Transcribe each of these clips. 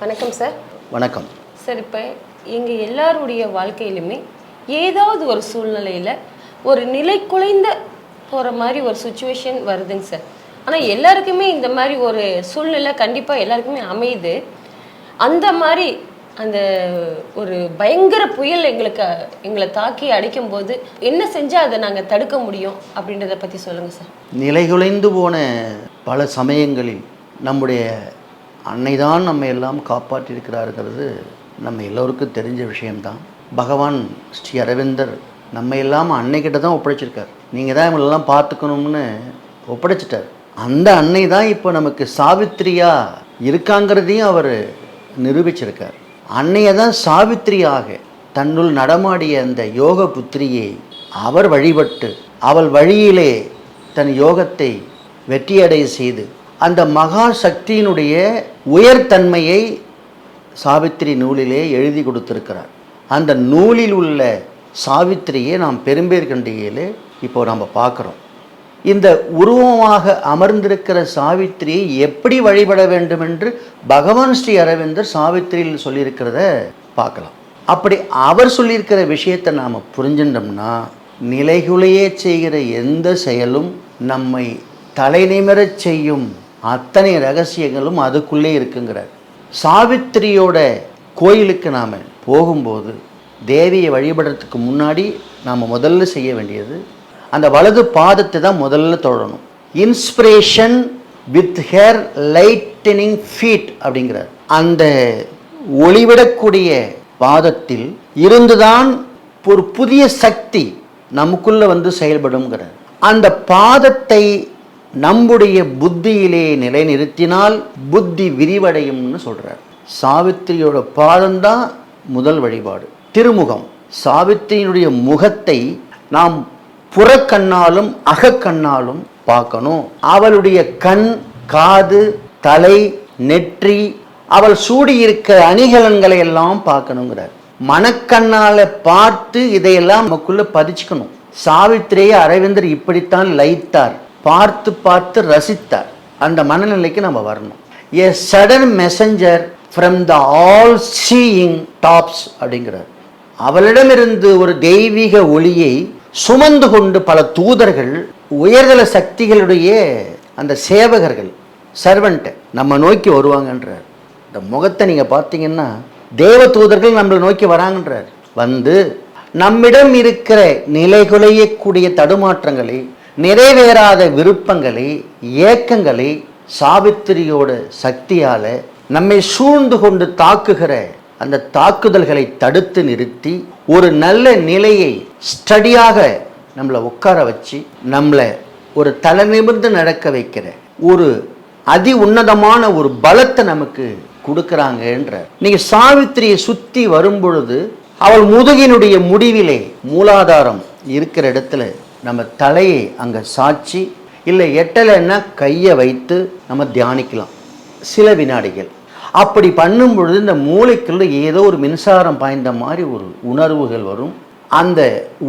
வணக்கம் சார் வணக்கம். சார் இப்போ எங்கள் எல்லாருடைய வாழ்க்கையிலுமே ஏதாவது ஒரு சூழ்நிலையில் ஒரு நிலை குலைந்த போகிற மாதிரி ஒரு சுச்சுவேஷன் வருதுங்க சார் ஆனால் எல்லாருக்குமே இந்த மாதிரி ஒரு சூழ்நிலை கண்டிப்பாக எல்லாருக்குமே அமையுது. அந்த மாதிரி அந்த ஒரு பயங்கர புயல் எங்களுக்கு எங்களை தாக்கி அடிக்கும் போது என்ன செஞ்சால் அதை நாங்கள் தடுக்க முடியும் அப்படின்றத பற்றி சொல்லுங்கள் சார் நிலைகுலைந்து போன பல சமயங்களில் நம்முடைய அன்னை தான் நம்ம எல்லாம் காப்பாற்றியிருக்கிறாருங்கிறது நம்ம எல்லோருக்கும் தெரிஞ்ச விஷயம்தான். பகவான் ஸ்ரீ அரவிந்தர் நம்ம எல்லாம் அன்னைக்கிட்ட தான் ஒப்படைச்சிருக்கார். நீங்கள் தான் இவங்களெல்லாம் பார்த்துக்கணும்னு ஒப்படைச்சிட்டார். அந்த அன்னை தான் இப்போ நமக்கு சாவித்திரியாக இருக்காங்கிறதையும் அவர் நிரூபிச்சிருக்கார். அன்னையை தான் சாவித்திரியாக தன்னுள் நடமாடிய அந்த யோக புத்திரியை அவர் வழிபட்டு அவள் வழியிலே தன் யோகத்தை வெற்றியடைய செய்து அந்த மகா சக்தியினுடைய உயர்தன்மையை சாவித்திரி நூலிலே எழுதி கொடுத்துருக்கிறார். அந்த நூலில் உள்ள சாவித்திரியை நாம் பெரும்பேர்கண்டிகையிலே இப்போ நம்ம பார்க்குறோம். இந்த உருவமாக அமர்ந்திருக்கிற சாவித்திரியை எப்படி வழிபட வேண்டும் என்று பகவான் ஸ்ரீ அரவிந்தர் சாவித்திரியில் சொல்லியிருக்கிறத பார்க்கலாம். அப்படி அவர் சொல்லியிருக்கிற விஷயத்தை நாம் புரிஞ்சிட்டோம்னா நிலைகுலையே செய்கிற எந்த செயலும் நம்மை தலைநிமிரச் செய்யும் அத்தனை ரகசியங்களும் அதுக்குள்ளே இருக்குங்கிறார். சாவித்திரியோட கோயிலுக்கு நாம் போகும்போது தேவியை வழிபடுறதுக்கு முன்னாடி நாம் முதல்ல செய்ய வேண்டியது அந்த வலது பாதத்தை தான் முதல்ல தொழணும். Inspiration with her lightning feet அப்படிங்கிறார். அந்த ஒளிவிடக்கூடிய பாதத்தில் இருந்துதான் ஒரு புதிய சக்தி நமக்குள்ளே வந்து செயல்படுங்கிறார் அந்த பாதத்தை நம்முடைய புத்தியிலே நிலைநிறுத்தினால் புத்தி விரிவடையும்னு சொல்கிறார் சாவித்திரியோட பாதம்தான் முதல் வழிபாடு. திருமுகம். சாவித்திரியினுடைய முகத்தை நாம் புறக்கண்ணாலும் அகக்கண்ணாலும் பார்க்கணும். அவளுடைய கண் காது தலை நெற்றி அவள் சூடியிருக்க அணிகலன்களை எல்லாம் பார்க்கணுங்கிறார். மனக்கண்ணால பார்த்து இதையெல்லாம் நமக்குள்ள பதிச்சுக்கணும். சாவித்திரியை அரவிந்தர் இப்படித்தான் லைத்தார் பார்த்து பார்த்து ரசித்தார். அந்த மனநிலைக்கு நம்ம வரணும். A sudden messenger from the all seeing tops அப்படிங்கிறார். அவளிடமிருந்து ஒரு தெய்வீக ஒளியை சுமந்து கொண்டு பல தூதர்கள் உயர்தல சக்திகளுடைய அந்த சேவகர்கள் சர்வன்ட் நம்ம நோக்கி வருவாங்கன்றார். இந்த முகத்தை நீங்கள் பார்த்தீங்கன்னா தேவ தூதர்கள் நம்மளை நோக்கி வராங்கன்றார். வந்து நம்மிடம் இருக்கிற நிலைகுலையக்கூடிய தடுமாற்றங்களை நிறைவேறாத விருப்பங்களை ஏக்கங்களை சாவித்திரியோட சக்தியால் நம்மை சூழ்ந்து கொண்டு தாக்குகிற அந்த தாக்குதல்களை தடுத்து நிறுத்தி ஒரு நல்ல நிலையை ஸ்டடியாக நம்மளை உட்கார வச்சு நம்மளை ஒரு தலை நிமிர்ந்து நடக்க வைக்கிற ஒரு அதி உன்னதமான ஒரு பலத்தை நமக்கு கொடுக்குறாங்கன்ற. நீங்க சாவித்திரியை சுத்தி வரும் பொழுது அவள் முதுகினுடைய முடிவிலே மூலாதாரம் இருக்கிற இடத்துல நம்ம தலையை அங்கே சாட்சி இல்லை எட்டலைன்னா கையை வைத்து நம்ம தியானிக்கலாம். சில வினாடிகள். அப்படி பண்ணும் பொழுது இந்த மூளைக்குள்ள ஏதோ ஒரு மின்சாரம் பாய்ந்த மாதிரி ஒரு உணர்வுகள் வரும். அந்த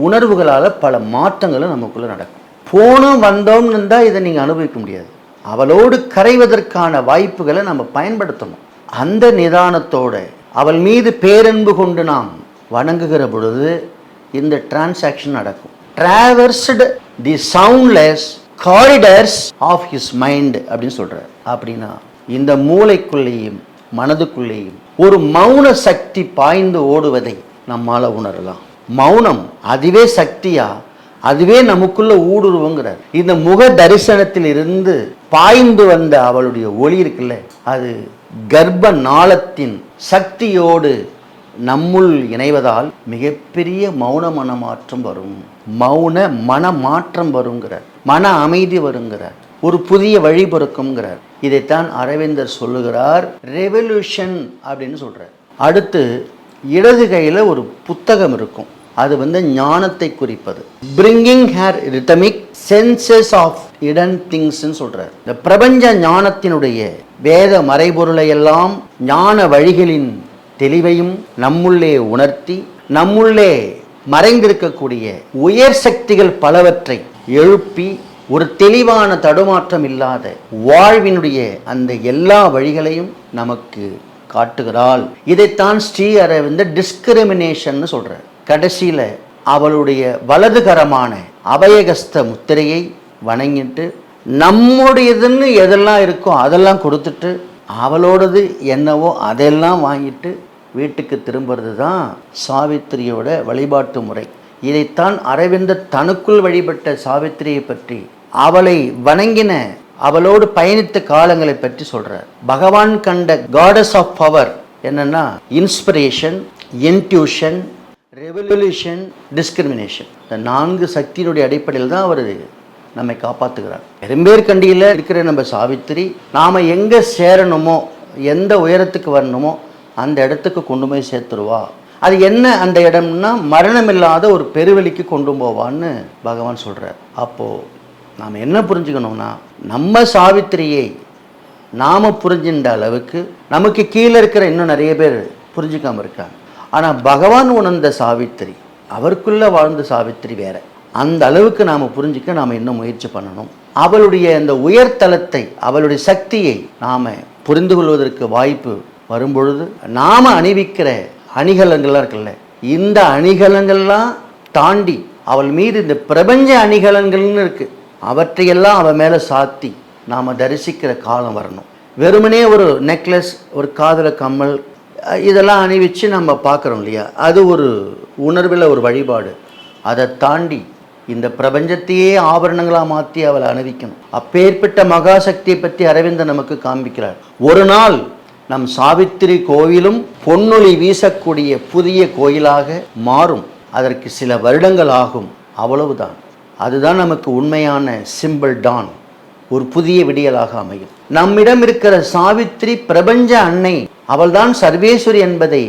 உணர்வுகளால் பல மாற்றங்களும் நமக்குள்ளே நடக்கும். போனோம் வந்தோம்னு இருந்தால் இதை நீங்கள் அனுபவிக்க முடியாது. அவளோடு கரைவதற்கான வாய்ப்புகளை நம்ம பயன்படுத்தணும். அந்த நிதானத்தோட அவள் மீது பேரன்பு கொண்டு நாம் வணங்குகிற பொழுது இந்த டிரான்சாக்ஷன் நடக்கும். Traversed the soundless corridors of his mind அப்படின்னு சொல்கிறார் அப்படின்னா இந்த மூளைக்குள்ளேயும் மனதுக்குள்ளேயும் ஒரு மௌன சக்தி பாய்ந்து ஓடுவதை நம்மால உணரலாம். மௌனம் அதுவே சக்தியா? அதுவே நமக்குள்ள ஊடுருவங்கிறார். இந்த முக தரிசனத்தில் இருந்து பாய்ந்து வந்த அவளுடைய ஒளி இருக்குல்ல அது கர்ப்ப நாளத்தின் சக்தியோடு நம்முள் இணைவதால் மிகப்பெரிய மௌன மனமாற்றம் வரும். மௌன மனமாற்றம் வருங்கிறார் மன அமைதி வருங்கிறார் ஒரு புதிய வழி பிறக்கும்ங்கிறார். இதைத்தான் அரவிந்தர் சொல்லுகிறார் ரெவல்யூஷன் அப்படின்னு சொல்கிறார் அடுத்து இடது கையில் ஒரு புத்தகம் இருக்கும். அது வந்து ஞானத்தை குறிப்பது. Bringing her rhythmic senses of hidden திங்ஸ்ன்னு சொல்கிறார் இந்த பிரபஞ்ச ஞானத்தினுடைய வேத மறைபொருளை எல்லாம் ஞான வழிகளின் தெளிவையும் நம்முள்ளே உணர்த்தி நம்முள்ளே மறைந்திருக்கக்கூடிய உயர் சக்திகள் பலவற்றை எழுப்பி ஒரு தெளிவான தடுமாற்றம் இல்லாத வாழ்வினுடைய அந்த எல்லா வழிகளையும் நமக்கு காட்டுகிறாள். இதைத்தான் ஸ்ரீ அரவிந்த டிஸ்கிரிமினேஷன் சொல்றார். கடைசியில் அவளுடைய வலதுகரமான அபயகஸ்த முத்திரையை வணங்கிட்டு நம்முடையதுன்னு எதெல்லாம் இருக்கோ அதெல்லாம் கொடுத்துட்டு அவளோடது என்னவோ அதெல்லாம் வாங்கிட்டு வீட்டுக்கு திரும்புறது தான் சாவித்திரியோட வழிபாட்டு முறை. இதைத்தான் அரவிந்தர் தனக்குள் வழிபட்ட சாவித்திரியை பற்றி அவளை வணங்கின அவளோடு பயணித்த காலங்களை பற்றி சொல்றார். பகவான் கண்ட காடஸ் ஆஃப் பவர் என்னன்னா இன்ஸ்பிரேஷன் இன்ட்யூஷன் ரெவல்யூஷன் டிஸ்கிரிமினேஷன் இந்த நான்கு சக்தியினுடைய அடிப்படையில் தான் அவர் நம்மை காப்பாற்றுகிறார் பெரும்பேற்கண்டியில் இருக்கிற நம்ம சாவித்திரி நாம் எங்கே சேரணுமோ எந்த உயரத்துக்கு வரணுமோ அந்த இடத்துக்கு கொண்டு போய் சேர்த்துருவா. அது என்ன அந்த இடம்னா மரணமில்லாத ஒரு பெருவெளிக்கு கொண்டு போவான்னு பகவான் சொல்கிறார் அப்போது நாம் என்ன புரிஞ்சுக்கணும்னா நம்ம சாவித்திரியை நாம் புரிஞ்சின்ற அளவுக்கு நமக்கு கீழே இருக்கிற இன்னும் நிறைய பேர் புரிஞ்சுக்காமல் இருக்காங்க. ஆனால் பகவான் உணர்ந்த சாவித்திரி அவருக்குள்ளே வாழ்ந்த சாவித்திரி வேற. அந்த அளவுக்கு நாம் புரிஞ்சுக்க நாம் இன்னும் முயற்சி பண்ணணும். அவளுடைய அந்த உயர்தலத்தை அவளுடைய சக்தியை நாம் புரிந்து கொள்வதற்கு வாய்ப்பு வரும்பொழுது நாம் அணிவிக்கிற அணிகலங்கள்லாம் இருக்குல்ல இந்த அணிகலங்கள்லாம் தாண்டி அவள் மீது இந்த பிரபஞ்ச அணிகலன்கள்னு இருக்குது அவற்றையெல்லாம் அவள் மேலே சாத்தி நாம் தரிசிக்கிற காலம் வரணும். வெறுமனே ஒரு நெக்லஸ் ஒரு காதல கம்மல் இதெல்லாம் அணிவிச்சு நம்ம பார்க்குறோம் இல்லையா? அது ஒரு உணர்வில் ஒரு வழிபாடு. அதை தாண்டி இந்த பிரபஞ்சத்தையே ஆபரணங்களாக மாற்றி அவளை அணிவிக்கணும். அப்பேற்பட்ட மகாசக்தியை பற்றி அரவிந்தன் நமக்கு காண்பிக்கிறார். ஒரு நாள் நம் சாவித்திரி கோவிலும் பொன்னொழி வீசக்கூடிய புதிய கோயிலாக மாறும். அதற்கு சில வருடங்கள் ஆகும். அவ்வளவுதான். அதுதான் நமக்கு உண்மையான சிம்பிள் டான் ஒரு புதிய விடியலாக அமையும். நம்மிடம் இருக்கிற சாவித்திரி பிரபஞ்ச அன்னை அவள்தான் சர்வேஸ்வரி என்பதை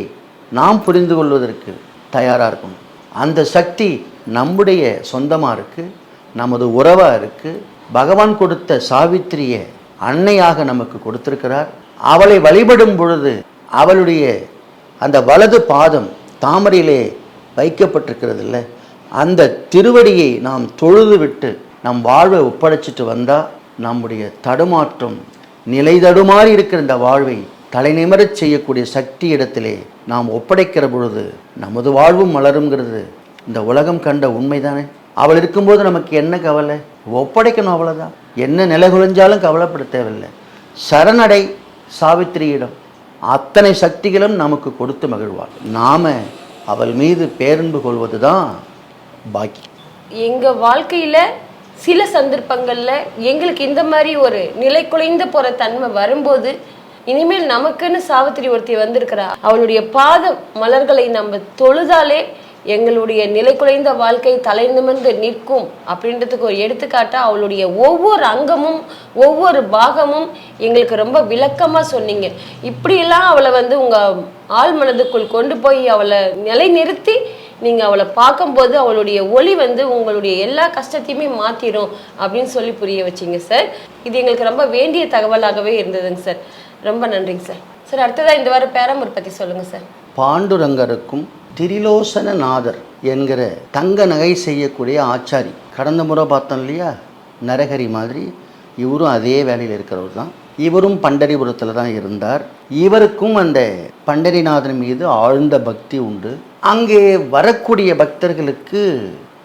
நாம் புரிந்து கொள்வதற்கு தயாராக இருக்கும். அந்த சக்தி நம்முடைய சொந்தமாக இருக்குது நமது உறவாக இருக்குது பகவான் கொடுத்த சாவித்திரியை அன்னையாக நமக்கு கொடுத்திருக்கிறார். அவளை வழிபடும் பொழுது அவளுடைய அந்த வலது பாதம் தாமரையிலே வைக்கப்பட்டிருக்கிறது இல்லை அந்த திருவடியை நாம் தொழுது விட்டு நம் வாழ்வை ஒப்படைச்சிட்டு வந்தால் நம்முடைய தடுமாற்றம் நிலை தடுமாறி இருக்கிற இந்த வாழ்வை தலைநிமரச் செய்யக்கூடிய சக்தி இடத்திலே நாம் ஒப்படைக்கிற பொழுது நமது வாழ்வும் மலருங்கிறது இந்த உலகம் கண்ட உண்மைதானே? அவள் இருக்கும்போது நமக்கு என்ன கவலை? ஒப்படைக்கணும் அவ்வளோதான் என்ன நிலை குலைஞ்சாலும் கவலைப்பட தேவையில்லை. சரணடை சாவித்திரியிடம் அத்தனை சக்திகளும் நமக்கு கொடுத்து மகிழ்வாள். நாம அவள் மீது பேரன்பு கொள்வது தான் பாக்கி. எங்க வாழ்க்கையில சில சந்தர்ப்பங்கள்ல எங்களுக்கு இந்த மாதிரி ஒரு நிலை குலைந்து போற தன்மை வரும்போது இனிமேல் நமக்குன்னு சாவித்திரி ஒருத்தி வந்திருக்கிறா. அவளுடைய பாத மலர்களை நம்ம தொழுதாலே எங்களுடைய நிலை குலைந்த வாழ்க்கை தலை நிமிர்ந்து நிற்கும் அப்படின்றதுக்கு ஒரு எடுத்துக்காட்டா அவளுடைய ஒவ்வொரு அங்கமும் ஒவ்வொரு பாகமும் எங்களுக்கு ரொம்ப விளக்கமா சொன்னீங்க. இப்படியெல்லாம் அவளை வந்து உங்க ஆள் மனதுக்குள் கொண்டு போய் அவளை நிலைநிறுத்தி நீங்கள் அவளை பார்க்கும்போது அவளுடைய ஒளி வந்து உங்களுடைய எல்லா கஷ்டத்தையுமே மாற்றிடும் அப்படின்னு சொல்லி புரிய வச்சிங்க சார். இது எங்களுக்கு ரொம்ப வேண்டிய தகவலாகவே இருந்ததுங்க சார். ரொம்ப நன்றிங்க சார். சார் அடுத்ததாக இந்த வாரம் பேரம்பூர் பற்றி சொல்லுங்கள் சார். பாண்டுரங்கருக்கும் திரிலோசன நாதர் என்கிற தங்க நகை செய்யக்கூடிய ஆச்சாரி. கடந்த முறை பார்த்தோம் இல்லையா? நரகரி மாதிரி. இவரும் அதே வேலையில் இருக்கிறவர் தான். இவரும் பண்டரிபுரத்தில் தான் இருந்தார். இவருக்கும் அந்த பண்டரிநாதன் மீது ஆழ்ந்த பக்தி உண்டு. அங்கே வரக்கூடிய பக்தர்களுக்கு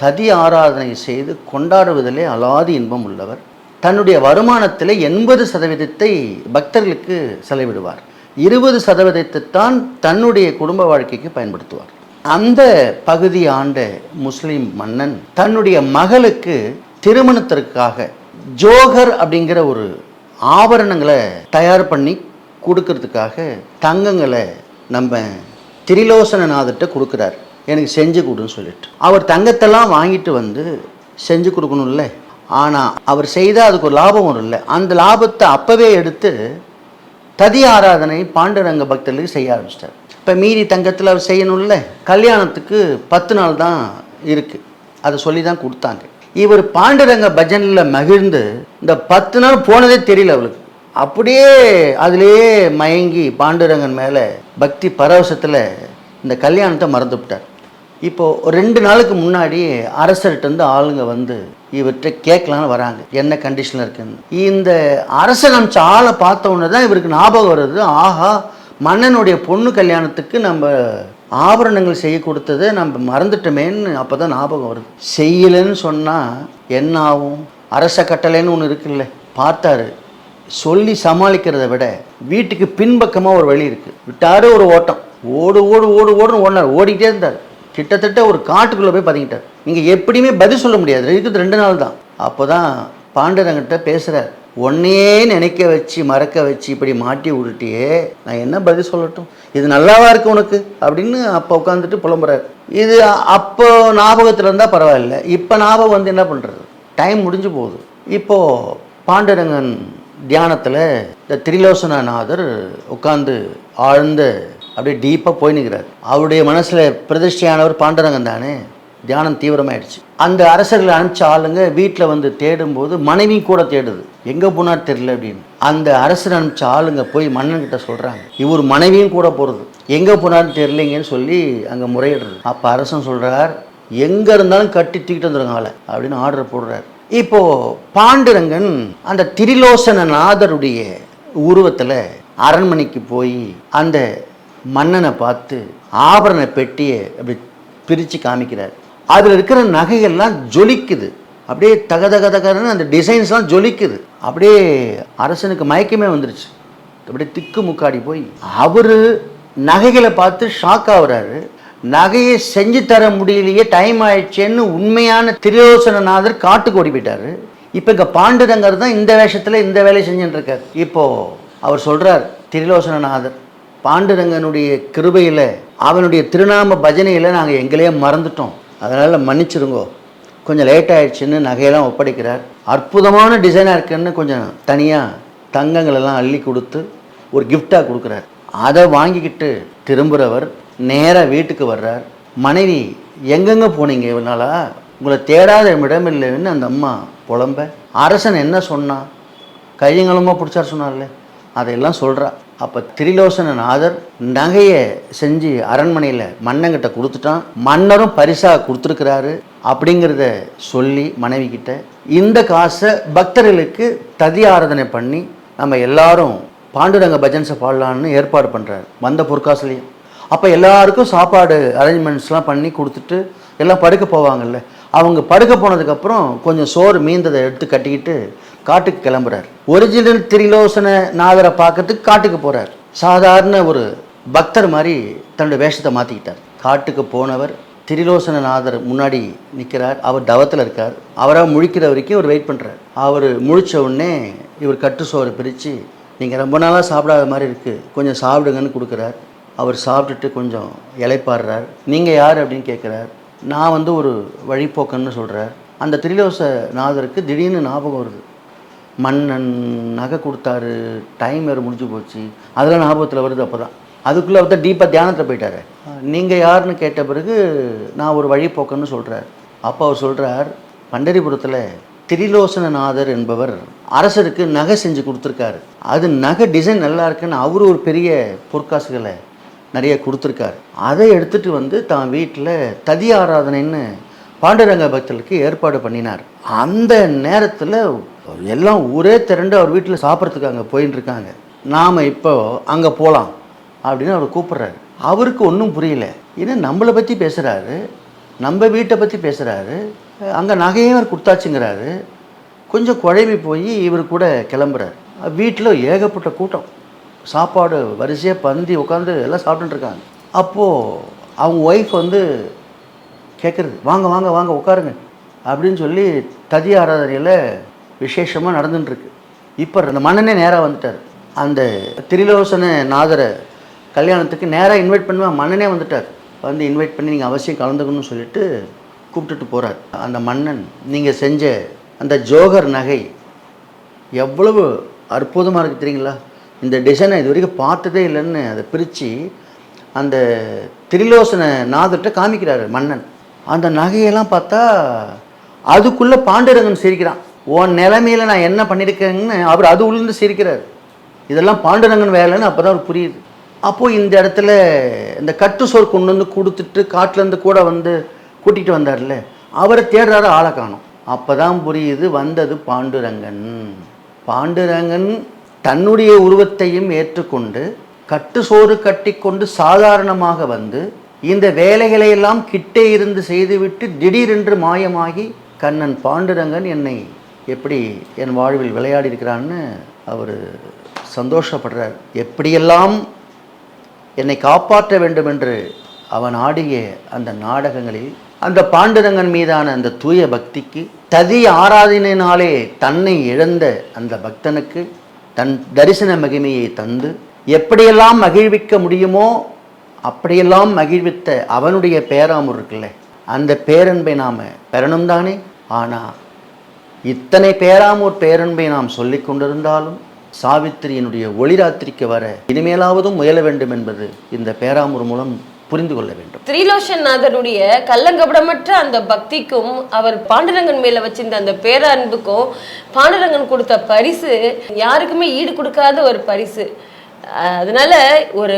ததி ஆராதனை செய்து கொண்டாடுவதிலே அலாதி இன்பம் உள்ளவர். தன்னுடைய வருமானத்தில் எண்பது சதவீதத்தை பக்தர்களுக்கு செலவிடுவார். இருபது சதவீதத்தை தான் தன்னுடைய குடும்ப வாழ்க்கைக்கு பயன்படுத்துவார். அந்த பகுதி ஆண்ட முஸ்லிம் மன்னன் தன்னுடைய மகளுக்கு திருமணத்திற்காக ஜோகர் அப்படிங்கிற ஒரு ஆபரணங்களை தயார் பண்ணி கொடுக்கறதுக்காக தங்கங்களை நம்ம திரிலோசனநாதர்கிட்ட கொடுக்குறார். எனக்கு செஞ்சு கொடுன்னு சொல்லிட்டு. அவர் தங்கத்தெல்லாம் வாங்கிட்டு வந்து செஞ்சு கொடுக்கணும்ல. ஆனால் அவர் செய்தால் அதுக்கு ஒரு லாபம் வரும் இல்லை. அந்த லாபத்தை அப்போவே எடுத்து ததி ஆராதனை பாண்டுரங்க பக்தர்களுக்கு செய்ய ஆரம்பிச்சிட்டார். இப்போ மீதி தங்கத்தில் அவர் செய்யணும்ல? கல்யாணத்துக்கு பத்து நாள் தான் இருக்குது அதை சொல்லி தான் கொடுத்தாங்க. இவர் பாண்டுரங்க பஜனில் மகிழ்ந்து இந்த பத்து நாள் போனதே தெரியல அவளுக்கு. அப்படியே அதிலேயே மயங்கி பாண்டுரங்கன் மேலே பக்தி பரவசத்தில் இந்த கல்யாணத்தை மறந்துவிட்டார் இப்போது ஒரு ரெண்டு நாளுக்கு முன்னாடி அரசர்கிட்ட இருந்து ஆளுங்க வந்து இவர்கிட்ட கேட்கலான்னு வராங்க. என்ன கண்டிஷனில் இருக்குன்னு. இந்த அரசன் அமிச்ச ஆளை பார்த்த உடனே தான் இவருக்கு ஞாபகம் வருது ஆஹா மன்னனுடைய பொண்ணு கல்யாணத்துக்கு நம்ம ஆபரணங்கள் செய்ய கொடுத்ததை நம்ம மறந்துட்டோமேன்னு அப்போ தான் ஞாபகம் வருது. செய்யலைன்னு சொன்னால் என்ன ஆகும்? அரச கட்டளைன்னு ஒன்று இருக்குல்ல பார்த்தாரு. சொல்லி சமாளிக்கிறத விட வீட்டுக்கு பின்பக்கமாக ஒரு வழி இருக்குது விட்டாரு ஒரு ஓட்டம். ஓடு ஓடு ஓடு ஓடுன்னு ஓடினார். ஓடிட்டே இருந்தார். கிட்டத்தட்ட ஒரு காட்டுக்குள்ளே போய் பதுங்கிட்டார். நீங்கள் எப்படியுமே பதில் சொல்ல முடியாது. இருக்குது ரெண்டு நாள் தான். அப்போ தான் பாண்டரங்கிட்ட பேசுகிறார் ஒன்னையே நினைக்க வச்சு மறக்க வச்சு இப்படி மாட்டி விட்டுட்டியே நான் என்ன பதில் சொல்லட்டும்? இது நல்லாவா இருக்கு உனக்கு? அப்படின்னு அப்போ உட்காந்துட்டு புலம்புறாரு. இது அப்போ ஞாபகத்தில் இருந்தால் பரவாயில்ல. இப்போ ஞாபகம் வந்து என்ன பண்ணுறது டைம் முடிஞ்சு போகுது. இப்போது பாண்டரங்கன் தியானத்தில் இந்த திரிலோசனநாதர் உட்காந்து ஆழ்ந்த அப்படியே டீப்பாக போய் நிற்கிறார் அவருடைய மனசில் பிரதிஷ்டையானவர் பாண்டரங்கன் தானே? தியானம் தீவிரமாயிடுச்சு. அந்த அரசர்களை அனுப்பிச்ச ஆளுங்க வீட்டில் வந்து தேடும்போது மனைவி கூட தேடுது. எங்கே போனார் தெரில அப்படின்னு. அந்த அரசு அனுப்பிச்ச ஆளுங்க போய் மன்னன்கிட்ட சொல்கிறாங்க இவர் மனைவியும் கூட போகிறது எங்கே போனார்னு தெரிலிங்கன்னு சொல்லி அங்கே முறையிடுறது. அப்போ அரசன் சொல்கிறார் எங்கே இருந்தாலும் கட்டி தூக்கிட்டு வந்துடுங்க ஆளை அப்படின்னு ஆர்டர் போடுறார். இப்போ பாண்டுரங்கன் அந்த திரிலோசனநாதருடைய உருவத்தில் அரண்மனைக்கு போய் அந்த மன்னனை பார்த்து ஆபரண பெட்டியை அப்படி பிரித்து காமிக்கிறார். அதில் இருக்கிற நகைகள்லாம் ஜொலிக்குது. அப்படியே தக தக தகன்னு அந்த டிசைன்ஸ்லாம் ஜொலிக்குது. அப்படியே அரசனுக்கு மயக்கமே வந்துருச்சு. அப்படியே திக்கு முக்காடி போய் அவர் நகைகளை பார்த்து ஷாக் ஆகுறாரு. நகையை செஞ்சு தர முடியலையே டைம் ஆயிடுச்சேன்னு உண்மையான திரியோசனநாதர் காட்டுக்கு ஓடி போயிட்டாரு. இப்போ இங்கே பாண்டுரங்கர் தான் இந்த வேஷத்தில் இந்த வேலையை செஞ்சுட்டு இருக்கார் இப்போது அவர் சொல்கிறார் திரிலோசனநாதர் பாண்டுரங்கனுடைய கிருபையில் அவனுடைய திருநாம பஜனையில் நாங்கள் எங்களையே மறந்துட்டோம். அதனால் மன்னிச்சிருங்கோ. கொஞ்சம் லேட் ஆயிடுச்சுன்னு நகையெல்லாம் ஒப்படைக்கிறார். அற்புதமான டிசைனாக இருக்குன்னு கொஞ்சம் தனியாக தங்கங்களெல்லாம் அள்ளி கொடுத்து ஒரு கிஃப்டாக கொடுக்குறார். அதை வாங்கிக்கிட்டு திரும்புகிறவர் நேராக வீட்டுக்கு வர்றார். மனைவி எங்கெங்கே போனீங்க இவனாலா உங்களை தேடாத இடம் இல்லைன்னு அந்த அம்மா புலம்ப. அரசன் என்ன சொன்னான் கையங்களுமா பிடிச்சார் சொன்னார்ல. அதையெல்லாம் சொல்கிறா அப்போ திரிலோசனநாதர் நகையை செஞ்சு அரண்மனையில் மன்னங்கிட்ட கொடுத்துட்டான். மன்னரும் பரிசாக கொடுத்துருக்கிறாரு அப்படிங்கிறத சொல்லி மனைவி கிட்ட இந்த காசை பக்தர்களுக்கு ததி ஆராதனை பண்ணி நம்ம எல்லாரும் பாண்டுரங்க பஜன்ஸை பாடலான்னு ஏற்பாடு பண்ணுறாரு வந்த பொற்காசுலேயும். அப்போ எல்லாருக்கும் சாப்பாடு அரேஞ்ச்மெண்ட்ஸ்லாம் பண்ணி கொடுத்துட்டு எல்லாம் படுக்க போவாங்கல்ல. அவங்க படுக்க போனதுக்கப்புறம் கொஞ்சம் சோறு மீந்ததை எடுத்து கட்டிக்கிட்டு காட்டுக்கு கிளம்புறார். ஒரிஜினல் திரிலோசன நாதரை பார்க்கறதுக்கு காட்டுக்கு போகிறார் சாதாரண ஒரு பக்தர் மாதிரி தன்னுடைய வேஷத்தை மாற்றிக்கிட்டார் காட்டுக்கு போனவர் திரிலோசனநாதர் முன்னாடி நிற்கிறார் அவர் தவத்தில் இருக்கார். அவராக முழிக்கிற வரைக்கும் அவர் வெயிட் பண்ணுறார் அவர் முழிச்ச உடனே இவர் கட்டு சோறு பிரித்து நீங்கள் ரொம்ப நாளாக சாப்பிடாத மாதிரி இருக்குது கொஞ்சம் சாப்பிடுங்கன்னு கொடுக்குறார். அவர் சாப்பிட்டுட்டு கொஞ்சம் இலைப்பாடுறார். நீங்கள் யார்? அப்படின்னு கேட்குறார் நான் வந்து ஒரு வழிப்போக்கன்னு சொல்கிறார் அந்த திரிலோச நாதருக்கு திடீர்னு ஞாபகம் வருது. மன்னன் நகை கொடுத்தாரு. டைம் வேறு முடிஞ்சு போச்சு. அதெல்லாம் ஞாபகத்தில் வருது அப்போ தான் அதுக்குள்ளே அவர் டீப்பாக தியானத்தில் போயிட்டாரு. நீங்கள் யாருன்னு கேட்ட பிறகு நான் ஒரு வழிப்போக்கன்னு சொல்கிறார் அப்போ அவர் சொல்கிறார் பண்டரிபுரத்தில் திரிலோசனநாதர் என்பவர் அரசருக்கு நகை செஞ்சு கொடுத்துருக்காரு. அது நகை டிசைன் நல்லா இருக்குன்னு அவரு ஒரு பெரிய பொற்காசுகளை நிறைய கொடுத்துருக்காரு. அதை எடுத்துட்டு வந்து தான் வீட்டில் ததி ஆராதனைன்னு பாண்டுரங்க பக்தர்களுக்கு ஏற்பாடு பண்ணினார். அந்த நேரத்தில் எல்லாம் ஊரே திரண்டு அவர் வீட்டில் சாப்பிட்றதுக்கு அங்கே போயின்னு இருக்காங்க நாம் இப்போ அங்கே போகலாம் அப்படின்னு அவர் கூப்பிட்றாரு. அவருக்கு ஒன்றும் புரியல. ஏன்னா நம்மளை பற்றி பேசுகிறாரு நம்ம வீட்டை பற்றி பேசுகிறாரு அங்கே நகையும் அவர் கொடுத்தாச்சுங்கிறாரு. கொஞ்சம் குழம்பி போய் இவர் கூட கிளம்புறாரு. வீட்டில் ஏகப்பட்ட கூட்டம். சாப்பாடு வரிசையாக பந்தி உட்காந்து எல்லாம் சாப்பிட்டுருக்காங்க இருக்காங்க அப்போது அவங்க ஒய்ஃப் வந்து கேட்குறது வாங்க வாங்க வாங்க உட்காருங்க. அப்படின்னு சொல்லி ததி ஆராதனையில் விசேஷமாக நடந்துட்டுருக்கு இப்போ அந்த மன்னனே நேராக வந்துட்டார். அந்த திரிலோசன நாதரை கல்யாணத்துக்கு நேராக இன்வைட் பண்ணுவேன் மன்னனே வந்துட்டார். வந்து இன்வைட் பண்ணி நீங்கள் அவசியம் கலந்துக்கணும்னு சொல்லிட்டு கூப்பிட்டுட்டு போகிறார் அந்த மன்னன் நீங்கள் செஞ்ச அந்த ஜோகர் நகை எவ்வளவு அற்புதமாக இருக்குது தெரியுங்களா? இந்த டிசைனை இது வரைக்கும் பார்த்ததே இல்லைன்னு அதை பிரித்து அந்த திரிலோசன நாதர்கிட்ட காமிக்கிறாரு மன்னன். அந்த நகையெல்லாம் பார்த்தா அதுக்குள்ளே பாண்டுரங்கன் சிரிக்கிறான். உன் நிலைமையில நான் என்ன பண்ணியிருக்கேன்னு அவர் அது உள்ளேருந்து சிரிக்கிறார். இதெல்லாம் பாண்டுரங்கன் வேலைன்னு அப்போ தான் அவர் புரியுது. அப்போது இந்த இடத்துல இந்த கட்டு சோறு கொண்டு வந்து கொடுத்துட்டு காட்டிலேருந்து கூட வந்து கூட்டிகிட்டு வந்தார்ல அவரை தேடுறாரு ஆளை காணும். அப்போ தான் புரியுது வந்தது பாண்டுரங்கன். பாண்டுரங்கன் தன்னுடைய உருவத்தையும் ஏற்றுக்கொண்டு கட்டு சோறு கட்டிக்கொண்டு சாதாரணமாக வந்து இந்த வேலைகளை எல்லாம் கிட்டே இருந்து செய்துவிட்டு திடீரென்று மாயமாகி கண்ணன் பாண்டுரங்கன் என்னை எப்படி என் வாழ்வில் விளையாடி இருக்கிறான்னு அவர் சந்தோஷப்படுறார். எப்படியெல்லாம் என்னை காப்பாற்ற வேண்டும் என்று அவன் ஆடிய அந்த நாடகங்களில் அந்த பாண்டுரங்கன் மீதான அந்த தூய பக்திக்கு ததி ஆராதனையினாலே தன்னை இழந்த அந்த பக்தனுக்கு தன் தரிசன மகிமையை தந்து எப்படியெல்லாம் மகிழ்விக்க முடியுமோ அப்படியெல்லாம் மகிழ்வித்த அவனுடைய பேராமூர் இருக்குல்ல அந்த பேரன்பை நாம் பெறணும் தானே ஆனால் இத்தனை பேராமூர் பேரன்பை நாம் சொல்லி கொண்டிருந்தாலும் சாவித்திரியினுடைய ஒளிராத்திரிக்கு வர இனிமேலாவதும் முயல வேண்டும் என்பது இந்த பேராமூர் மூலம் புரிந்து கொள்ள வேண்டும். திரிலோஷநாதருடைய கள்ளங்கபடமற்ற அந்த பக்திக்கும் அவர் பாண்டுரங்கன் மேல வச்சிருந்த அந்த பேரன்புக்கும் பாண்டுரங்கன் கொடுத்த பரிசு யாருக்குமே ஈடு கொடுக்காத ஒரு பரிசு. அதனால ஒரு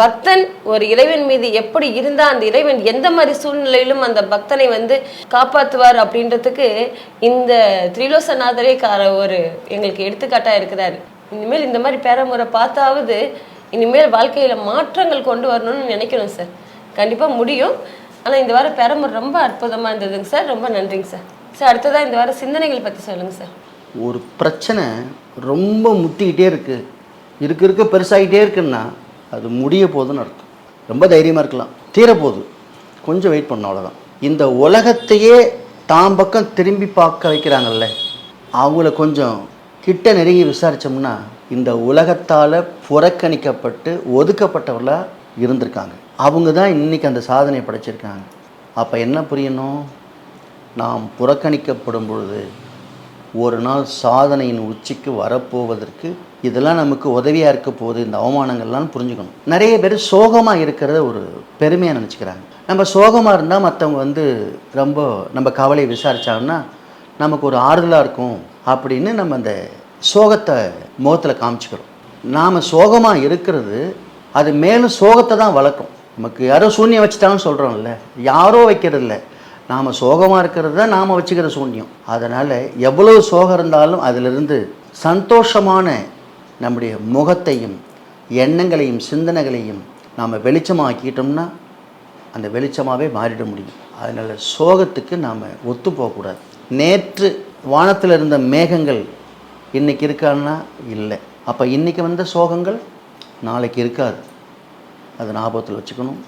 பக்தன் ஒரு இறைவன் மீது எப்படி இருந்தா அந்த இறைவன் எந்த மாதிரி சூழ்நிலையிலும் அந்த பக்தனை வந்து காப்பாத்துவார் அப்படின்றதுக்கு இந்த திரிலோசநாதரே கார ஒரு எங்களுக்கு எடுத்துக்காட்டா இருக்கிறாரு. இனிமேல் இந்த மாதிரி பேரமுறை பார்த்தாவது இனிமேல் வாழ்க்கையில மாற்றங்கள் கொண்டு வரணும்னு நினைக்கிறோம் சார். கண்டிப்பா முடியும். ஆனா இந்த வாரம் பேரமுறை ரொம்ப அற்புதமா இருந்ததுங்க சார். ரொம்ப நன்றிங்க சார். சார் அடுத்ததாக இந்த வாரம் சிந்தனைகள் பத்தி சொல்லுங்க சார். ஒரு பிரச்சனை ரொம்ப முட்டிக்கிட்டே இருக்குது இருக்க இருக்க பெருசாகிட்டே இருக்குன்னா அது முடிய போதுன்னு அர்த்தம். ரொம்ப தைரியமாக இருக்கலாம். தீரப்போகுது. கொஞ்சம் வெயிட் பண்ணணும் அவ்வளோதான் இந்த உலகத்தையே தாம் பக்கம் திரும்பி பார்க்க வைக்கிறாங்கல்ல அவங்கள கொஞ்சம் கிட்ட நெருங்கி விசாரித்தோம்னா இந்த உலகத்தால் புறக்கணிக்கப்பட்டு ஒதுக்கப்பட்டவர்களாக இருந்திருக்காங்க. அவங்க தான் இன்றைக்கி அந்த சாதனையை படைச்சிருக்காங்க. அப்போ என்ன புரியணும்? நாம் புறக்கணிக்கப்படும் பொழுது ஒரு நாள் சாதனையின் உச்சிக்கு வரப்போவதற்கு இதெல்லாம் நமக்கு உதவியாக இருக்க போகுது. இந்த அவமானங்கள்லாம் புரிஞ்சுக்கணும். நிறைய பேர் சோகமாக இருக்கிறத ஒரு பெருமையாக நினச்சிக்கிறாங்க. நம்ம சோகமாக இருந்தால் மற்றவங்க வந்து ரொம்ப நம்ம கவலையை விசாரித்தாங்கன்னா நமக்கு ஒரு ஆறுதலாக இருக்கும் அப்படின்னு நம்ம அந்த சோகத்தை முகத்தில் காமிச்சிக்கிறோம். நாம் சோகமாக இருக்கிறது அது மேலும் சோகத்தை தான் வளர்க்கும். நமக்கு யாரோ சூன்யம் வச்சுட்டாங்கன்னு சொல்கிறோம்ல யாரோ வைக்கிறது இல்லை நாம் சோகமாக இருக்கிறது தான் நாம் வச்சுக்கிற சூன்யம். அதனால் எவ்வளவு சோகம் இருந்தாலும் அதிலிருந்து சந்தோஷமான நம்முடைய முகத்தையும் எண்ணங்களையும் சிந்தனைகளையும் நாம் வெளிச்சமாக்கிட்டோம்னா அந்த வெளிச்சமாகவே மாறிட முடியும். அதனால் சோகத்துக்கு நாம் ஒத்து போகக்கூடாது. நேற்று வானத்தில் இருந்த மேகங்கள் இன்னைக்கு இருக்கான்னா? இல்லை. அப்போ இன்னைக்கு வந்த சோகங்கள் நாளைக்கு இருக்காது. அது ஞாபகத்தில் வச்சுக்கணும்.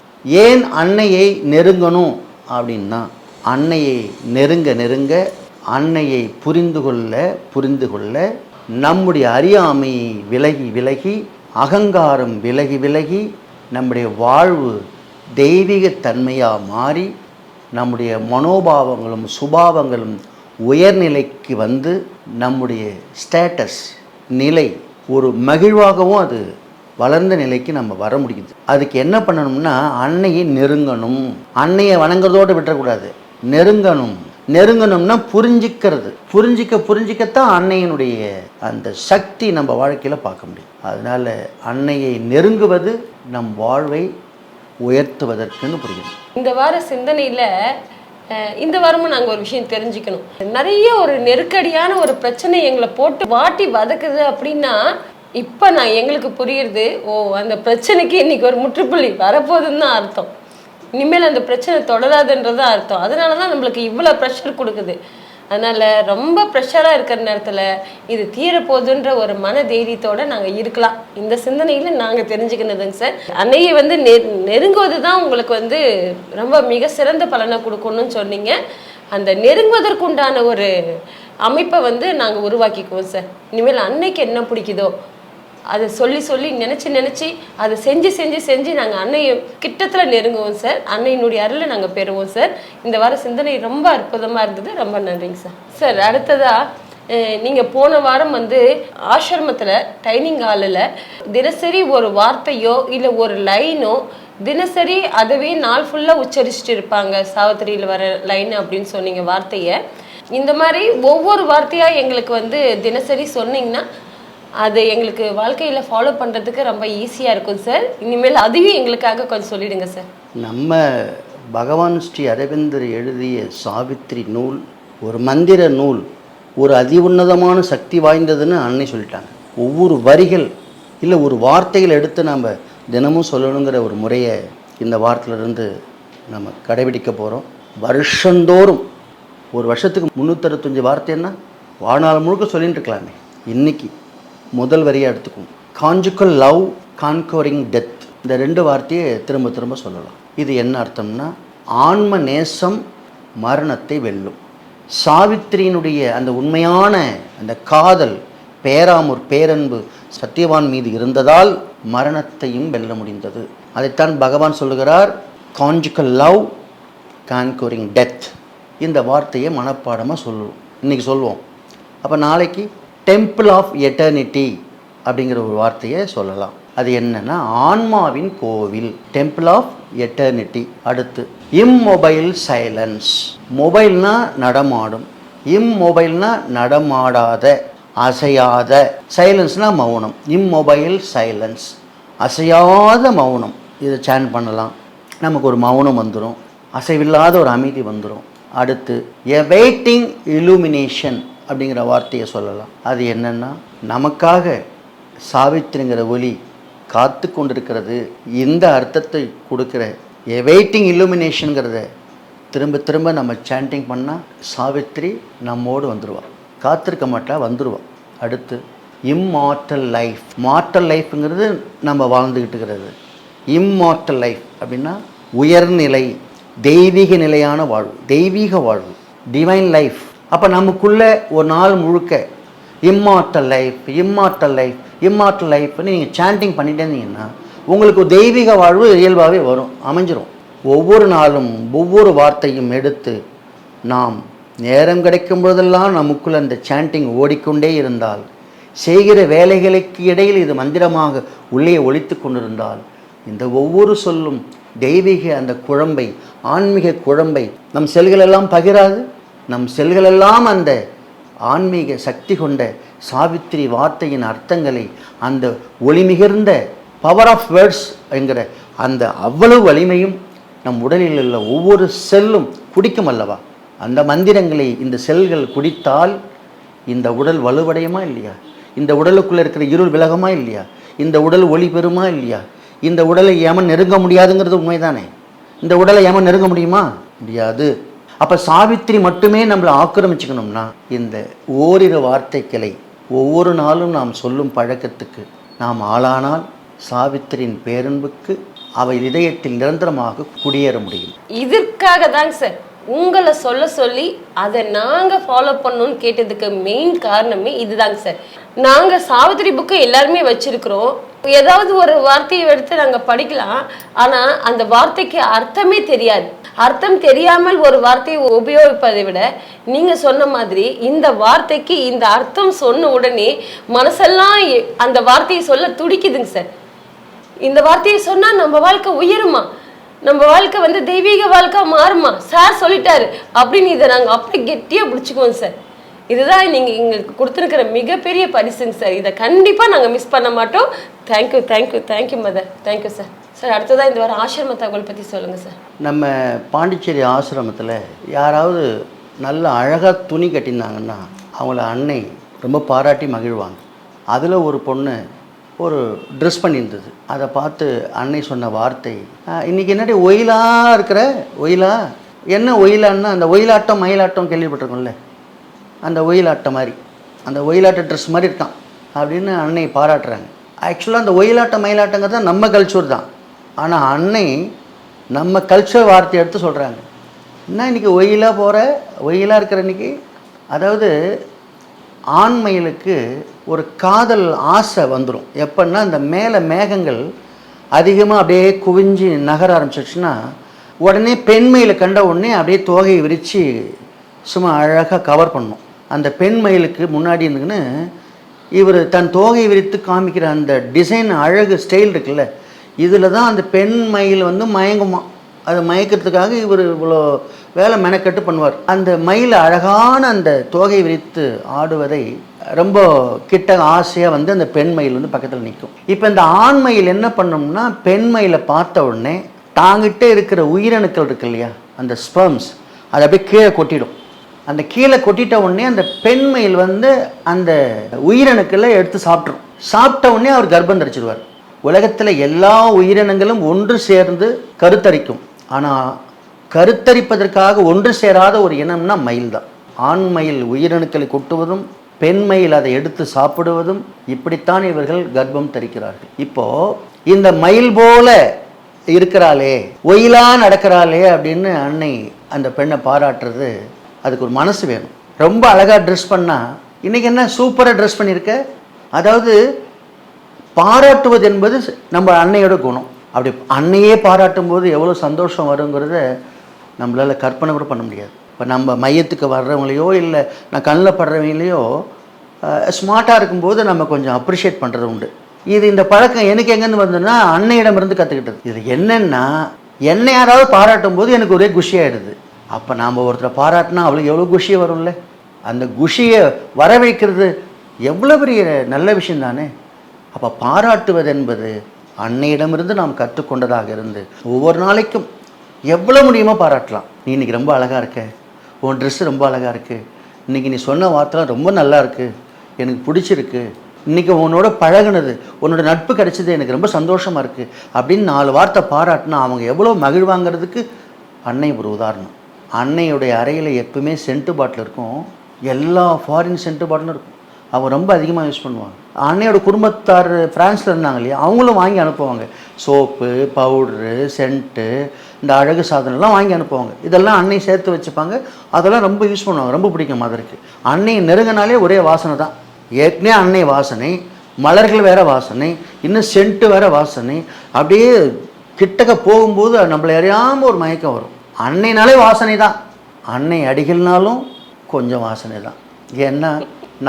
ஏன் அன்னையை நெருங்கணும்? அப்படின்னா அன்னையை நெருங்க நெருங்க அன்னையை புரிந்து கொள்ள புரிந்து கொள்ள நம்முடைய அறியாமையை விலகி விலகி அகங்காரம் விலகி விலகி நம்முடைய வாழ்வு தெய்வீகத்தன்மையாக மாறி நம்முடைய மனோபாவங்களும் சுபாவங்களும் உயர்நிலைக்கு வந்து நம்முடைய ஸ்டேட்டஸ் நிலை ஒரு மகிழ்வாகவும் அது வளர்ந்த நிலைக்கு நம்ம வர முடியுது. அதுக்கு என்ன பண்ணணும்னா அன்னையை நெருங்கணும். அன்னையை வணங்குறதோடு விட்டுறக்கூடாது. நெருங்கணும். நெருங்கணும்னா புரிஞ்சிக்கிறது. புரிஞ்சிக்க புரிஞ்சிக்கத்தான் அன்னையினுடைய அந்த சக்தி நம்ம வாழ்க்கையில் பார்க்க முடியும். அதனால் அன்னையை நெருங்குவது நம் வாழ்வை உயர்த்துவதற்குன்னு புரியும். இந்த வார சிந்தனையில் இந்த வாரமும் நாங்க ஒரு விஷயம் தெரிஞ்சுக்கணும். நிறைய ஒரு நெருக்கடியான ஒரு பிரச்சனை எங்களை போட்டு வாட்டி வதக்குது அப்படின்னா இப்ப நான் எங்களுக்கு புரியுறது ஓ அந்த பிரச்சனைக்கு இன்னைக்கு ஒரு முற்றுப்புள்ளி. வரப்போகுதுன்னு தான் அர்த்தம். இனிமேல் அந்த பிரச்சனை தொடராதுன்றது அர்த்தம். அதனால தான் நம்மளுக்கு இவ்வளோ ப்ரெஷர் கொடுக்குது. அதனால ரொம்ப ப்ரெஷராக இருக்கிற நேரத்தில் இது தீரப்போகுதுன்ற ஒரு மன தைரியத்தோட நாங்கள் இருக்கலாம். இந்த சிந்தனையில் நாங்கள் தெரிஞ்சுக்கினதுங்க சார். அன்னையை வந்து நெ நெருங்குவது தான் உங்களுக்கு வந்து ரொம்ப மிக சிறந்த பலனை கொடுக்கணும்னு சொன்னீங்க. அந்த நெருங்குவதற்குண்டான ஒரு அமைப்பை வந்து நாங்கள் உருவாக்கிக்குவோம் சார். இனிமேல் அன்னைக்கு என்ன பிடிக்குதோ அதை சொல்லி சொல்லி நினச்சி நினச்சி அதை செஞ்சு செஞ்சு செஞ்சு நாங்கள் அன்னையை கிட்டத்தில் நெருங்குவோம் சார். அன்னையினுடைய அருளை நாங்கள் பெறுவோம் சார். இந்த வார சிந்தனை ரொம்ப அற்புதமாக இருந்தது. ரொம்ப நன்றிங்க சார். சார் அடுத்ததாக நீங்கள் போன வாரம் வந்து ஆசிரமத்தில் டைனிங் ஹாலில் தினசரி ஒரு வார்த்தையோ இல்லை ஒரு லைனோ தினசரி அதுவே நாள் ஃபுல்லாக உச்சரிச்சுட்டு இருப்பாங்க. சாவித்திரியில் வர லைன் அப்படின்னு சொன்னீங்க வார்த்தையை. இந்த மாதிரி ஒவ்வொரு வார்த்தையாக எங்களுக்கு வந்து தினசரி சொன்னீங்கன்னா அது எங்களுக்கு வாழ்க்கையில் ஃபாலோ பண்ணுறதுக்கு ரொம்ப ஈஸியாக இருக்கும் சார் இனிமேல் அதையும் எங்களுக்காக கொஞ்சம் சொல்லிடுங்க சார் நம்ம பகவான் ஸ்ரீ அரவிந்தர் எழுதிய சாவித்திரி நூல் ஒரு மந்திர நூல் ஒரு அதி உன்னதமான சக்தி வாய்ந்ததுன்னு அன்னை சொல்லிட்டாங்க. ஒவ்வொரு வரிகள் இல்லை ஒரு வார்த்தைகள் எடுத்து நாம் தினமும் சொல்லணுங்கிற ஒரு முறையை இந்த வாரத்திலிருந்து நம்ம கடைபிடிக்க போகிறோம் வருஷந்தோறும் ஒரு வருஷத்துக்கு முந்நூற்றறுபத்தஞ்சு வார்த்தைன்னா வாழ்நாள் முழுக்க சொல்லிகிட்டு இருக்கலாமே. இன்னைக்கு முதல் வரியாக எடுத்துக்கும் கான்ஜுக்கல் லவ் கான்கோரிங் டெத் இந்த ரெண்டு வார்த்தையை திரும்ப திரும்ப சொல்லலாம். இது என்ன அர்த்தம்னா ஆன்ம நேசம் மரணத்தை வெல்லும். சாவித்திரியினுடைய அந்த உண்மையான அந்த காதல் பேராமூர் பேரன்பு சத்தியவான் மீது இருந்ததால் மரணத்தையும் வெல்ல முடிந்தது. அதைத்தான் பகவான் சொல்லுகிறார் காஞ்சுக்கல் லவ் கான்கோரிங் டெத் இந்த வார்த்தையை மனப்பாடமாக சொல்லுவோம் இன்றைக்கி சொல்லுவோம் அப்போ நாளைக்கு டெம்பிள் ஆஃப் எட்டர்னிட்டி அப்படிங்கிற ஒரு வார்த்தையை சொல்லலாம். அது என்னன்னா ஆன்மாவின் கோவில் டெம்பிள் ஆஃப் எட்டர்னிட்டி அடுத்து இம்மொபைல் சைலன்ஸ் மொபைல்னா நடமாடும். இம்மொபைல்னா நடமாடாத அசையாத. சைலன்ஸ்னா மௌனம். இம்மொபைல் சைலன்ஸ் அசையாத மௌனம். இதை சேன் பண்ணலாம். நமக்கு ஒரு மௌனம் வந்துடும் அசைவில்லாத ஒரு அமைதி வந்துடும் அடுத்து எ வெயிட்டிங் இலுமினேஷன் அப்படிங்கிற வார்த்தையை சொல்லலாம். அது என்னென்னா நமக்காக சாவித்திரிங்கிற ஒலி காத்து கொண்டிருக்கிறது இந்த அர்த்தத்தை கொடுக்குற எ வெயிட்டிங் இல்லுமினேஷனுங்கிறத திரும்ப திரும்ப நம்ம சாண்டிங் பண்ணால் சாவித்ரி நம்மோடு வந்துடுவான் காத்திருக்க மாட்டா வந்துடுவான் அடுத்து இம்மார்டல் லைஃப் மார்டல் லைஃப்ங்கிறது நம்ம வாழ்ந்துக்கிட்டு இருக்கிறது. இம்மார்டல் லைஃப் அப்படின்னா உயர்நிலை தெய்வீக நிலையான வாழ்வு தெய்வீக வாழ்வு. டிவைன் லைஃப் அப்போ நமக்குள்ளே ஒரு நாள் முழுக்க immortal life immortal life immortal லைஃப்னு நீங்கள் சாண்டிங் பண்ணிட்டே இருந்தீங்கன்னா உங்களுக்கு தெய்வீக வாழ்வு இயல்பாகவே வரும் அமைஞ்சிரும். ஒவ்வொரு நாளும் ஒவ்வொரு வார்த்தையும் எடுத்து நாம் நேரம் கிடைக்கும் பொழுதெல்லாம் நமக்குள்ள அந்த சாண்டிங் ஓடிக்கொண்டே இருந்தால் செய்கிற வேலைகளுக்கு இடையில் இது மந்திரமாக உள்ளே ஒழித்து கொண்டிருந்தால் இந்த ஒவ்வொரு சொல்லும் தெய்வீக அந்த குழம்பை ஆன்மீக குழம்பை நம் செல்களெல்லாம் பகிராது? நம் செல்களெல்லாம் அந்த ஆன்மீக சக்தி கொண்ட சாவித்திரி வார்த்தையின் அர்த்தங்களை அந்த ஒளிமிகிர்ந்த பவர் ஆஃப் வேர்ட்ஸ் என்கிற அந்த அவ்வளவு வலிமையும் நம் உடலில் உள்ள ஒவ்வொரு செல்லும் குடிக்கும் அல்லவா? அந்த மந்திரங்களை இந்த செல்கள் குடித்தால் இந்த உடல் வலுவடையுமா இல்லையா? இந்த உடலுக்குள்ளே இருக்கிற இருள் விலகமா இல்லையா? இந்த உடல் ஒளி பெறுமா இல்லையா? இந்த உடலை ஏமன் நெருங்க முடியாதுங்கிறது உண்மைதானே? இந்த உடலை ஏமன் நெருங்க முடியுமா? முடியாது. அப்போ சாவித்திரி மட்டுமே நம்மளை ஆக்கிரமிச்சுக்கணும்னா இந்த ஓரிரு வார்த்தைகளை ஒவ்வொரு நாளும் நாம் சொல்லும் பழக்கத்துக்கு நாம் ஆளானால் சாவித்திரியின் பேரன்புக்கு அவை இதயத்தில் நிரந்தரமாக குடியேற முடியும். இதற்காக தாங்க சார் உங்களை சொல்ல சொல்லி அதை நாங்கள் ஃபாலோ பண்ணணும்னு கேட்டதுக்கு மெயின் காரணமே இதுதாங்க சார் நாங்கள் சாவித்திரி புக்கு எல்லாருமே வச்சிருக்கிறோம். ஏதாவது ஒரு வார்த்தையை எடுத்து நாங்கள் படிக்கலாம். ஆனால் அந்த வார்த்தைக்கு அர்த்தமே தெரியாது. அர்த்தம் தெரியாமல் ஒரு வார்த்தையை உபயோகிப்பதை விட நீங்கள் சொன்ன மாதிரி இந்த வார்த்தைக்கு இந்த அர்த்தம் சொன்ன உடனே மனசெல்லாம் அந்த வார்த்தையை சொல்ல துடிக்குதுங்க சார். இந்த வார்த்தையை சொன்னா நம்ம வாழ்க்கை உயருமா? நம்ம வாழ்க்கை வந்து தெய்வீக வாழ்க்கை மாறுமா? சார் சொல்லிட்டாரு அப்படின்னு இதை நாங்கள் அப்படி கெட்டியா பிடிச்சுக்குவோம் சார். இதுதான் நீங்க எங்களுக்கு கொடுத்துருக்கிற மிகப்பெரிய பரிசுங்க சார். இதை கண்டிப்பா நாங்கள் மிஸ் பண்ண மாட்டோம். Thank you thank you thank you mother thank you sir sir அடுத்ததாக இந்த வாரம் ஆசிரம தகவல் பற்றி சொல்லுங்கள் சார். நம்ம பாண்டிச்சேரி ஆசிரமத்தில் யாராவது நல்ல அழகாக துணி கட்டியிருந்தாங்கன்னா அவங்கள அன்னை ரொம்ப பாராட்டி மகிழ்வாங்க. அதில் ஒரு பொண்ணு ஒரு ட்ரெஸ் பண்ணியிருந்தது. அதை பார்த்து அன்னை சொன்ன வார்த்தை இன்றைக்கி இன்னைக்கு என்னடி ஒயிலாக இருக்கிற? ஒயிலா? என்ன ஒயிலான்னா அந்த ஒயிலாட்டம் மயிலாட்டம் கேள்விப்பட்டிருக்கோம்ல? அந்த ஒயிலாட்டம் மாதிரி அந்த ஒயிலாட்ட ட்ரெஸ் மாதிரி இருக்கான். அப்படின்னு அன்னை பாராட்டுறாங்க. ஆக்சுவலாக அந்த ஒயிலாட்டம் மயிலாட்டங்கிறது நம்ம கல்ச்சர் தான். ஆனால் அன்னை நம்ம கல்ச்சர் வார்த்தை எடுத்து சொல்கிறாங்க என்ன இன்னைக்கு ஒயிலாக போகிற ஒயிலாக இருக்கிற இன்னைக்கு? அதாவது ஆண்மயிலுக்கு ஒரு காதல் ஆசை வந்துடும் எப்படின்னா இந்த மேலே மேகங்கள் அதிகமாக அப்படியே குவிஞ்சு நகர ஆரம்பிச்சிச்சுன்னா உடனே பெண்மயிலை கண்ட உடனே அப்படியே தோகையை விரித்து சும்மா அழகாக கவர் பண்ணும். அந்த பெண் மயிலுக்கு முன்னாடி இருந்துக்குன்னு இவர் தன் தோகையை விரித்து காமிக்கிற அந்த டிசைன் அழகு ஸ்டைல் இருக்குல்ல இதில் தான் அந்த பெண் மயில் வந்து மயங்குமா? அதை மயக்கிறதுக்காக இவர் இவ்வளோ வேலை மெனக்கட்டு பண்ணுவார். அந்த மயில் அழகான அந்த தோகை விரித்து ஆடுவதை ரொம்ப கிட்ட ஆசையாக வந்து அந்த பெண் மயில் வந்து பக்கத்தில் நிற்கும் இப்போ இந்த ஆண் மயில் என்ன பண்ணும்னா பெண் மயிலை பார்த்த உடனே தாங்கிட்டே இருக்கிற உயிரணுக்கள் இருக்கு இல்லையா? அந்த ஸ்பெர்ம்ஸ் அதை அப்படியே கீழே கொட்டிடும். அந்த கீழே கொட்டிட்ட உடனே அந்த பெண் மயில் வந்து அந்த உயிரணுக்களை எடுத்து சாப்பிட்ரும் சாப்பிட்ட உடனே அவர் கர்ப்பம் தரிச்சிடுவார் உலகத்தில் எல்லா உயிரினங்களும் ஒன்று சேர்ந்து கருத்தரிக்கும். ஆனால் கருத்தரிப்பதற்காக ஒன்று சேராத ஒரு இனம்னா மயில் தான் ஆண் மயில் உயிரணுக்களை கொட்டுவதும் பெண் மயில் அதை எடுத்து சாப்பிடுவதும் இப்படித்தான் இவர்கள் கர்ப்பம் தரிக்கிறார்கள். இப்போ இந்த மயில் போல இருக்கிறாளே ஒயிலா நடக்கிறாளே அப்படின்னு அன்னை அந்த பெண்ணை பாராட்டுறது அதுக்கு ஒரு மனசு வேணும். ரொம்ப அழகாக ட்ரெஸ் பண்ணால் இன்றைக்கி என்ன சூப்பராக ட்ரெஸ் பண்ணியிருக்க? அதாவது பாராட்டுவது என்பது நம்ம அன்னையோட குணம். அப்படி அன்னையே பாராட்டும் போது எவ்வளோ சந்தோஷம் வருங்கிறத நம்மளால் கற்பனை கூட பண்ண முடியாது. இப்போ நம்ம மையத்துக்கு வர்றவங்களையோ இல்லை நான் கண்ணில் படுறவங்களையோ ஸ்மார்ட்டாக இருக்கும்போது நம்ம கொஞ்சம் அப்ரிஷியேட் பண்ணுறது உண்டு. இது இந்த பழக்கம் எனக்கு எங்கேருந்து வந்ததுன்னா அன்னையிடமிருந்து கற்றுக்கிட்டது இது என்னென்னா என்னை யாராவது பாராட்டும் போது எனக்கு ஒரே குஷியாகிடுது அப்போ நாம் ஒருத்தரை பாராட்டினா அவளுக்கு எவ்வளோ குஷியாக வரும்ல? அந்த குஷியை வர வைக்கிறது எவ்வளோ பெரிய நல்ல விஷயம் தானே அப்போ பாராட்டுவது என்பது அன்னையிடமிருந்து நாம் கற்றுக்கொண்டதாக இருந்து ஒவ்வொரு நாளைக்கும் எவ்வளோ முடியுமோ பாராட்டலாம். நீ இன்னைக்கு ரொம்ப அழகாக இருக்க. உன் ட்ரெஸ்ஸு ரொம்ப அழகாக இருக்குது இன்றைக்கி நீ சொன்ன வார்த்தைலாம் ரொம்ப நல்லா இருக்குது எனக்கு பிடிச்சிருக்கு. இன்றைக்கி உன்னோட பழகுனது உன்னோட நட்பு கிடைச்சது எனக்கு ரொம்ப சந்தோஷமாக இருக்குது அப்படின்னு நாலு வார்த்தை பாராட்டினா அவங்க எவ்வளோ மகிழ்வாங்கிறதுக்கு அன்னை ஒரு உதாரணம். அன்னையுடைய அறையில் எப்பவுமே சென்ட்டு பாட்டில் இருக்கும். எல்லா ஃபாரின் சென்ட்டு பாட்டிலும் இருக்கும். அவங்க ரொம்ப அதிகமாக யூஸ் பண்ணுவாங்க. அன்னையோட குடும்பத்தார் ஃப்ரான்ஸில் இருந்தாங்க இல்லையா அவங்களும் வாங்கி அனுப்புவாங்க. சோப்பு பவுட்ரு சென்ட்டு இந்த அழகு சாதனம்லாம் வாங்கி அனுப்புவாங்க. இதெல்லாம் அன்னை சேர்த்து வச்சுப்பாங்க. அதெல்லாம் ரொம்ப யூஸ் பண்ணுவாங்க. ரொம்ப பிடிக்கும் மதருக்கு. அன்னை நெருங்கினாலே ஒரே வாசனை தான். ஏற்கனவே அன்னை வாசனை மலர்கள் வேற வாசனை இன்னும் சென்ட்டு வேற வாசனை. அப்படியே கிட்டக்க போகும்போது நம்மளை அறியாமல் ஒரு மயக்கம் வரும். அன்னைனாலே வாசனை தான். அன்னை அடிகள்னாலும் கொஞ்சம் வாசனை தான். ஏன்னா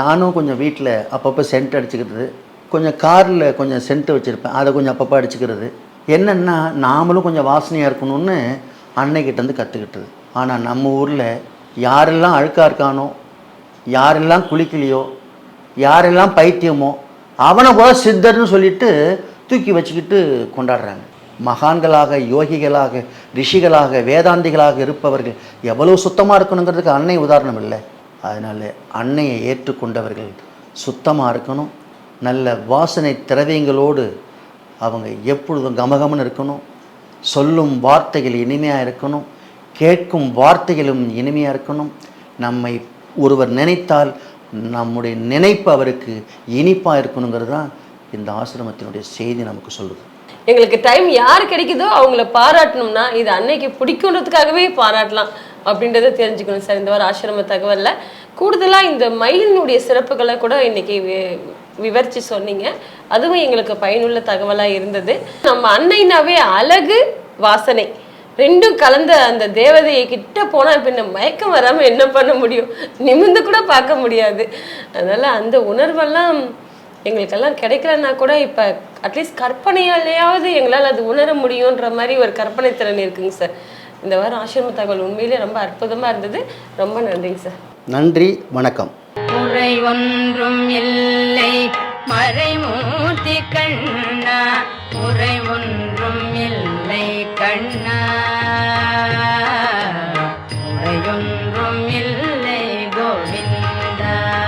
நானும் கொஞ்சம் வீட்டில் அப்பப்போ சென்ட் அடிச்சுக்கிறது. கொஞ்சம் காரில் கொஞ்சம் சென்ட் வச்சுருப்பேன். அதை கொஞ்சம் அப்பப்போ அடிச்சுக்கிறது. என்னென்னா நாமளும் கொஞ்சம் வாசனையாக இருக்கணும்னு அன்னைக்கிட்டேருந்து கற்றுக்கிட்டது ஆனால் நம்ம ஊரில் யாரெல்லாம் அழுக்காக இருக்கானோ யாரெல்லாம் குளிக்கலையோ யாரெல்லாம் பைத்தியமோ அவனை கூட சித்தர்னு சொல்லிட்டு தூக்கி வச்சுக்கிட்டு கொண்டாடுறாங்க. மகான்களாக யோகிகளாக ரிஷிகளாக வேதாந்திகளாக இருப்பவர்கள் எவ்வளோ சுத்தமாக இருக்கணுங்கிறதுக்கு அன்னை உதாரணம் இல்லை. அதனால் அன்னையை ஏற்றுக்கொண்டவர்கள் சுத்தமாக இருக்கணும். நல்ல வாசனை திரவியங்களோடு அவங்க எப்பொழுதும் கமகமன்னு இருக்கணும். சொல்லும் வார்த்தைகள் இனிமையாக இருக்கணும். கேட்கும் வார்த்தைகளும் இனிமையாக இருக்கணும். நம்மை ஒருவர் நினைத்தால் நம்முடைய நினைப்பு அவருக்கு இனிப்பாக இருக்கணுங்கிறது தான் இந்த ஆசிரமத்தினுடைய செய்தி நமக்கு சொல்லுது. எங்களுக்கு டைம் யார் கிடைக்குதோ அவங்கள பாராட்டணும்னா இது அன்னைக்கு பிடிக்குன்றதுக்காகவே பாராட்டலாம். அப்படின்றத தெரிஞ்சுக்கணும் சார். இந்த வாரம் ஆசிரம தகவலில் கூடுதலாக இந்த மயிலினுடைய சிறப்புகளை கூட இன்னைக்கு வி- விவரிச்சு சொன்னீங்க. அதுவும் எங்களுக்கு பயனுள்ள தகவலாக இருந்தது. நம்ம அன்னைனாவே அழகு வாசனை. ரெண்டும் கலந்த அந்த தேவதையை கிட்ட போனால் பின்ன மயக்கம் வராமல் என்ன பண்ண முடியும்? நிமிந்து கூட பார்க்க முடியாது. அதனால அந்த உணர்வெல்லாம் எங்களுக்கெல்லாம் கிடைக்கலன்னா கூட இப்போ அட்லீஸ்ட் கற்பனையாலேயாவது எங்களால் அது உணர முடியுன்ற மாதிரி ஒரு கற்பனை திறன் இருக்குங்க சார். இந்த வாரம் ஆசிரம தகவல் உண்மையிலே ரொம்ப அற்புதமாக இருந்தது. ரொம்ப நன்றிங்க சார். நன்றி வணக்கம். குறை ஒன்றும் இல்லை மறைமூர்த்தி கண்ணா. குறை ஒன்றும் இல்லை கண்ணா. குறையொன்றும் இல்லை கோவிந்தா.